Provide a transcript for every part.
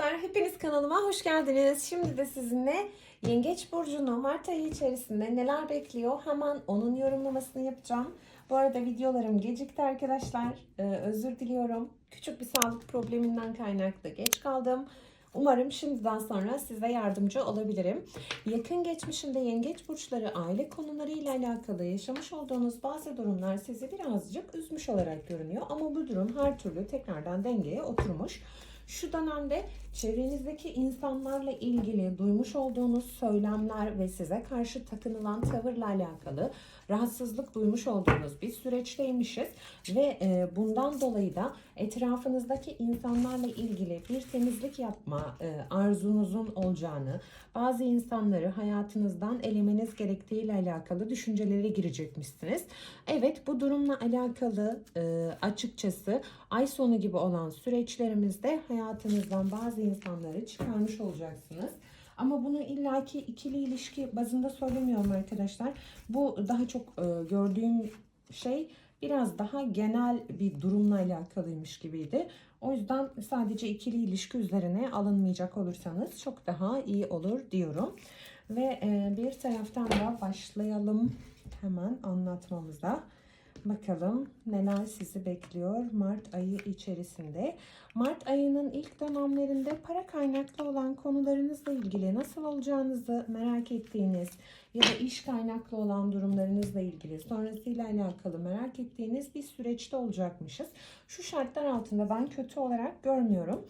arkadaşlar, hepiniz kanalıma hoş geldiniz. Şimdi de sizinle Yengeç Burcu'nu Mart ayı içerisinde neler bekliyor hemen onun yorumlamasını yapacağım. Bu arada videolarım gecikti arkadaşlar. Ee, özür diliyorum. Küçük bir sağlık probleminden kaynaklı geç kaldım. Umarım şimdiden sonra size yardımcı olabilirim. Yakın geçmişinde yengeç burçları aile konularıyla alakalı yaşamış olduğunuz bazı durumlar sizi birazcık üzmüş olarak görünüyor. Ama bu durum her türlü tekrardan dengeye oturmuş. Şu dönemde çevrenizdeki insanlarla ilgili duymuş olduğunuz söylemler ve size karşı takınılan tavırla alakalı rahatsızlık duymuş olduğunuz bir süreçteymişiz ve e, bundan dolayı da etrafınızdaki insanlarla ilgili bir temizlik yapma e, arzunuzun olacağını, bazı insanları hayatınızdan elemeniz gerektiğiyle alakalı düşüncelere girecekmişsiniz. Evet bu durumla alakalı e, açıkçası ay sonu gibi olan süreçlerimizde hayatınızdan bazı insanları çıkarmış olacaksınız. Ama bunu illaki ikili ilişki bazında söylemiyorum arkadaşlar. Bu daha çok e, gördüğüm şey biraz daha genel bir durumla alakalıymış gibiydi. O yüzden sadece ikili ilişki üzerine alınmayacak olursanız çok daha iyi olur diyorum. Ve e, bir taraftan da başlayalım hemen anlatmamıza. Bakalım neler sizi bekliyor Mart ayı içerisinde. Mart ayının ilk dönemlerinde para kaynaklı olan konularınızla ilgili nasıl olacağınızı merak ettiğiniz ya da iş kaynaklı olan durumlarınızla ilgili sonrasıyla alakalı merak ettiğiniz bir süreçte olacakmışız. Şu şartlar altında ben kötü olarak görmüyorum.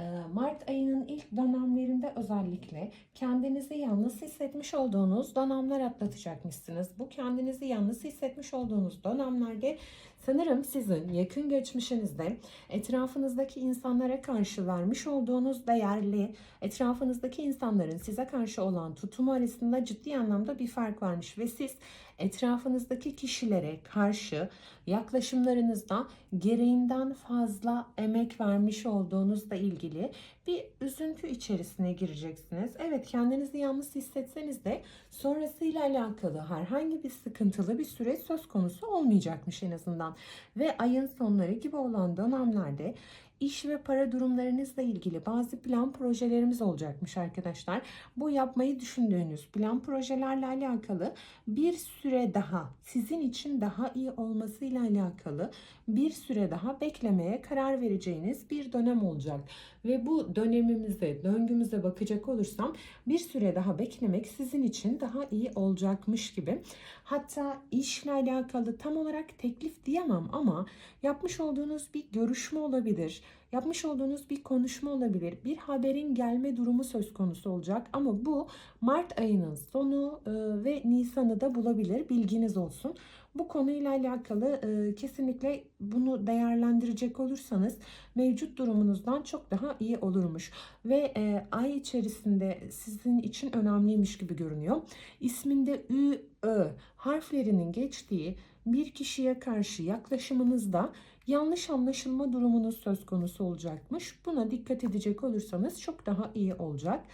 Ee, Mart ayının ilk dönemlerinde özellikle kendinizi yalnız hissetmiş olduğunuz dönemler atlatacakmışsınız. Bu kendinizi yalnız hissetmiş olduğunuz dönemlerde sanırım sizin yakın geçmişinizde etrafınızdaki insanlara karşı vermiş olduğunuz değerli, etrafınızdaki insanların size karşı olan tutumu arasında ciddi anlamda bir fark varmış ve siz etrafınızdaki kişilere karşı yaklaşımlarınızda gereğinden fazla emek vermiş olduğunuzla ilgili bir üzüntü içerisine gireceksiniz. Evet kendinizi yalnız hissetseniz de sonrasıyla alakalı herhangi bir sıkıntılı bir süreç söz konusu olmayacakmış en azından. Ve ayın sonları gibi olan dönemlerde iş ve para durumlarınızla ilgili bazı plan projelerimiz olacakmış arkadaşlar. Bu yapmayı düşündüğünüz plan projelerle alakalı bir süre daha sizin için daha iyi olmasıyla alakalı bir süre daha beklemeye karar vereceğiniz bir dönem olacak. Ve bu dönemimize, döngümüze bakacak olursam bir süre daha beklemek sizin için daha iyi olacakmış gibi. Hatta işle alakalı tam olarak teklif diyemem ama yapmış olduğunuz bir görüşme olabilir. Yapmış olduğunuz bir konuşma olabilir. Bir haberin gelme durumu söz konusu olacak ama bu Mart ayının sonu e, ve Nisan'ı da bulabilir. Bilginiz olsun. Bu konuyla alakalı e, kesinlikle bunu değerlendirecek olursanız mevcut durumunuzdan çok daha iyi olurmuş. Ve e, ay içerisinde sizin için önemliymiş gibi görünüyor. İsminde Ü, Ö harflerinin geçtiği bir kişiye karşı yaklaşımınızda yanlış anlaşılma durumunuz söz konusu olacakmış. Buna dikkat edecek olursanız çok daha iyi olacak.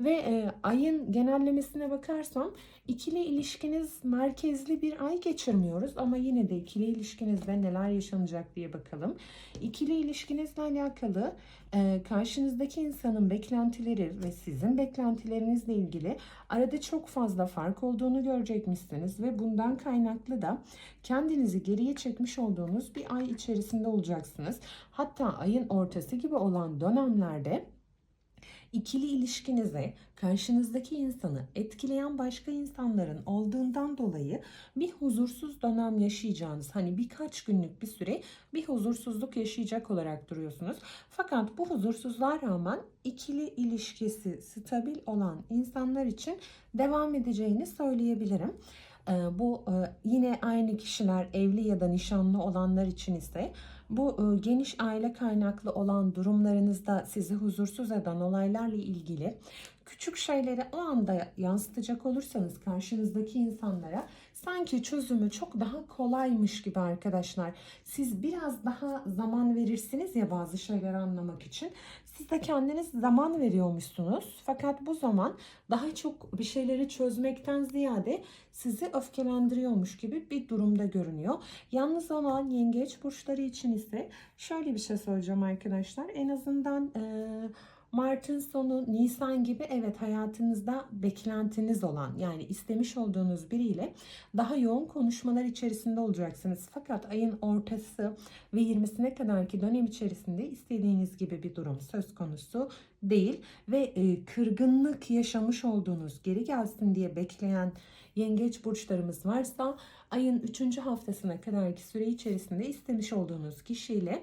Ve e, ayın genellemesine bakarsam ikili ilişkiniz merkezli bir ay geçirmiyoruz ama yine de ikili ilişkinizde neler yaşanacak diye bakalım. İkili ilişkinizle alakalı e, karşınızdaki insanın beklentileri ve sizin beklentilerinizle ilgili arada çok fazla fark olduğunu görecekmişsiniz ve bundan kaynaklı da kendinizi geriye çekmiş olduğunuz bir ay içerisinde olacaksınız. Hatta ayın ortası gibi olan dönemlerde ikili ilişkinize karşınızdaki insanı etkileyen başka insanların olduğundan dolayı bir huzursuz dönem yaşayacağınız hani birkaç günlük bir süre bir huzursuzluk yaşayacak olarak duruyorsunuz. Fakat bu huzursuzluğa rağmen ikili ilişkisi stabil olan insanlar için devam edeceğini söyleyebilirim. Bu yine aynı kişiler evli ya da nişanlı olanlar için ise bu geniş aile kaynaklı olan durumlarınızda sizi huzursuz eden olaylarla ilgili küçük şeyleri o anda yansıtacak olursanız karşınızdaki insanlara sanki çözümü çok daha kolaymış gibi arkadaşlar. Siz biraz daha zaman verirsiniz ya bazı şeyleri anlamak için. Siz de kendiniz zaman veriyormuşsunuz. Fakat bu zaman daha çok bir şeyleri çözmekten ziyade sizi öfkelendiriyormuş gibi bir durumda görünüyor. Yalnız olan yengeç burçları için ise şöyle bir şey söyleyeceğim arkadaşlar. En azından... Ee, Mart'ın sonu, Nisan gibi evet hayatınızda beklentiniz olan yani istemiş olduğunuz biriyle daha yoğun konuşmalar içerisinde olacaksınız. Fakat ayın ortası ve 20'sine kadarki dönem içerisinde istediğiniz gibi bir durum söz konusu değil ve e, kırgınlık yaşamış olduğunuz geri gelsin diye bekleyen yengeç burçlarımız varsa ayın 3. haftasına kadarki süre içerisinde istemiş olduğunuz kişiyle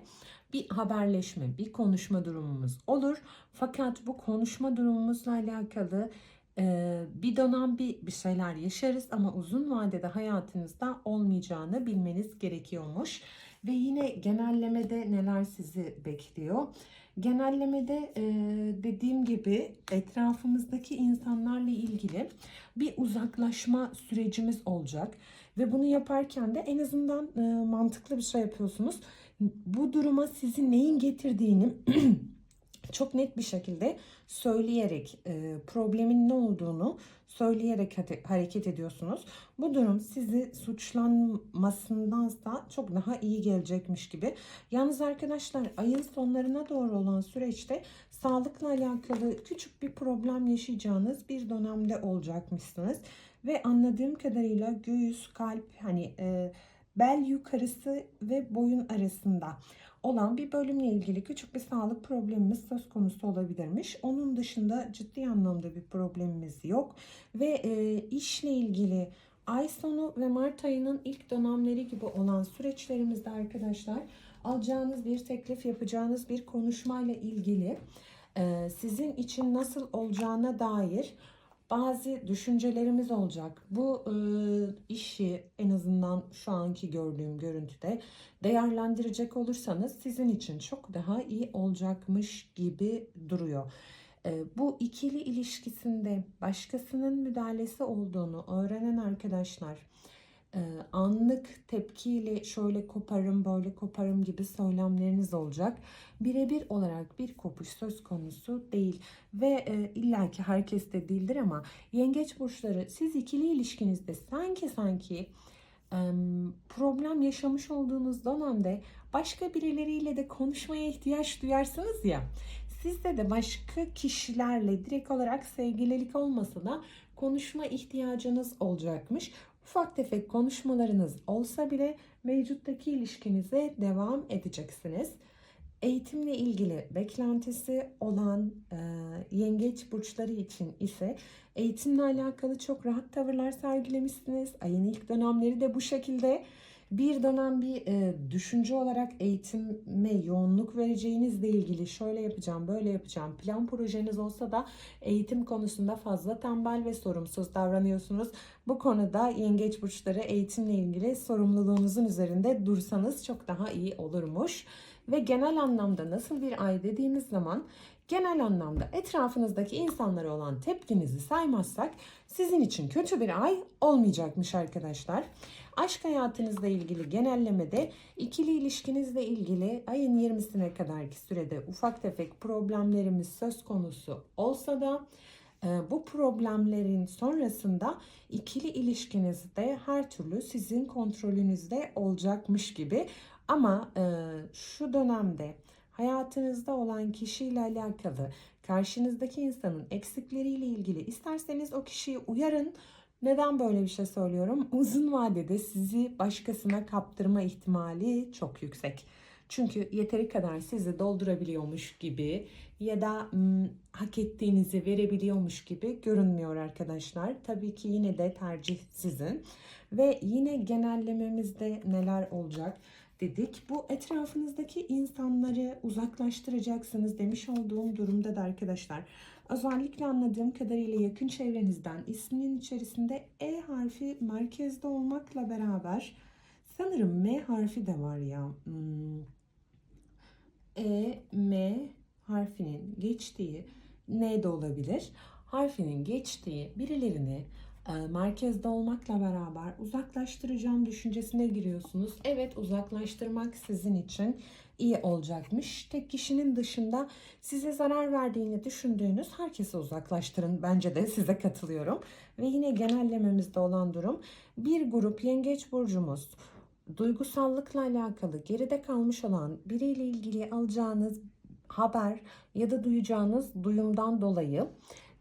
bir haberleşme, bir konuşma durumumuz olur. Fakat bu konuşma durumumuzla alakalı e, bir dönem bir, bir şeyler yaşarız ama uzun vadede hayatınızda olmayacağını bilmeniz gerekiyormuş. Ve yine genellemede neler sizi bekliyor? Genellemede e, dediğim gibi etrafımızdaki insanlarla ilgili bir uzaklaşma sürecimiz olacak. Ve bunu yaparken de en azından e, mantıklı bir şey yapıyorsunuz. Bu duruma sizi neyin getirdiğini çok net bir şekilde söyleyerek e, problemin ne olduğunu söyleyerek hareket ediyorsunuz. Bu durum sizi suçlanmasındansa çok daha iyi gelecekmiş gibi. Yalnız arkadaşlar ayın sonlarına doğru olan süreçte sağlıkla alakalı küçük bir problem yaşayacağınız bir dönemde olacakmışsınız. Ve anladığım kadarıyla göğüs, kalp hani e, bel yukarısı ve boyun arasında olan bir bölümle ilgili küçük bir sağlık problemimiz söz konusu olabilirmiş. Onun dışında ciddi anlamda bir problemimiz yok ve e, işle ilgili ay sonu ve Mart ayının ilk dönemleri gibi olan süreçlerimizde arkadaşlar alacağınız bir teklif yapacağınız bir konuşmayla ilgili e, sizin için nasıl olacağına dair bazı düşüncelerimiz olacak. Bu e, işi en azından şu anki gördüğüm görüntüde değerlendirecek olursanız sizin için çok daha iyi olacakmış gibi duruyor. E, bu ikili ilişkisinde başkasının müdahalesi olduğunu öğrenen arkadaşlar anlık tepkiyle şöyle koparım böyle koparım gibi söylemleriniz olacak. Birebir olarak bir kopuş söz konusu değil ve e, illaki herkes de değildir ama yengeç burçları siz ikili ilişkinizde sanki sanki e, problem yaşamış olduğunuz dönemde başka birileriyle de konuşmaya ihtiyaç duyarsınız ya sizde de başka kişilerle direkt olarak sevgililik olmasa da konuşma ihtiyacınız olacakmış. Ufak tefek konuşmalarınız olsa bile mevcuttaki ilişkinize devam edeceksiniz. Eğitimle ilgili beklentisi olan e, yengeç burçları için ise eğitimle alakalı çok rahat tavırlar sergilemişsiniz. Ayın ilk dönemleri de bu şekilde. Bir dönem bir e, düşünce olarak eğitime yoğunluk vereceğinizle ilgili şöyle yapacağım, böyle yapacağım plan projeniz olsa da eğitim konusunda fazla tembel ve sorumsuz davranıyorsunuz. Bu konuda yengeç burçları eğitimle ilgili sorumluluğunuzun üzerinde dursanız çok daha iyi olurmuş. Ve genel anlamda nasıl bir ay dediğimiz zaman genel anlamda etrafınızdaki insanlara olan tepkinizi saymazsak sizin için kötü bir ay olmayacakmış arkadaşlar. Aşk hayatınızla ilgili genellemede ikili ilişkinizle ilgili ayın 20'sine kadarki sürede ufak tefek problemlerimiz söz konusu olsa da e, bu problemlerin sonrasında ikili ilişkinizde her türlü sizin kontrolünüzde olacakmış gibi ama e, şu dönemde hayatınızda olan kişiyle alakalı karşınızdaki insanın eksikleriyle ilgili isterseniz o kişiyi uyarın. Neden böyle bir şey söylüyorum? Uzun vadede sizi başkasına kaptırma ihtimali çok yüksek. Çünkü yeteri kadar sizi doldurabiliyormuş gibi ya da ım, hak ettiğinizi verebiliyormuş gibi görünmüyor arkadaşlar. Tabii ki yine de tercih sizin. Ve yine genellememizde neler olacak? Dedik. Bu etrafınızdaki insanları uzaklaştıracaksınız demiş olduğum durumda da arkadaşlar. Özellikle anladığım kadarıyla yakın çevrenizden isminin içerisinde E harfi merkezde olmakla beraber sanırım M harfi de var ya. Hmm. E, M harfinin geçtiği N de olabilir. Harfinin geçtiği birilerini merkezde olmakla beraber uzaklaştıracağım düşüncesine giriyorsunuz. Evet uzaklaştırmak sizin için iyi olacakmış. Tek kişinin dışında size zarar verdiğini düşündüğünüz herkesi uzaklaştırın. Bence de size katılıyorum. Ve yine genellememizde olan durum bir grup yengeç burcumuz duygusallıkla alakalı geride kalmış olan biriyle ilgili alacağınız haber ya da duyacağınız duyumdan dolayı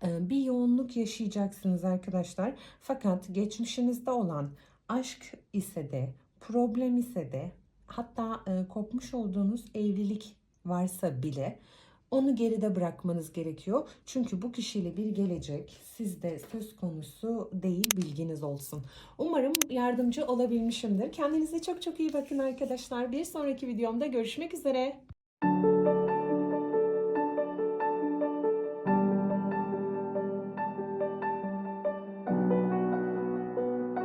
bir yoğunluk yaşayacaksınız arkadaşlar. Fakat geçmişinizde olan aşk ise de, problem ise de, hatta e, kopmuş olduğunuz evlilik varsa bile onu geride bırakmanız gerekiyor. Çünkü bu kişiyle bir gelecek sizde söz konusu değil bilginiz olsun. Umarım yardımcı olabilmişimdir. Kendinize çok çok iyi bakın arkadaşlar. Bir sonraki videomda görüşmek üzere.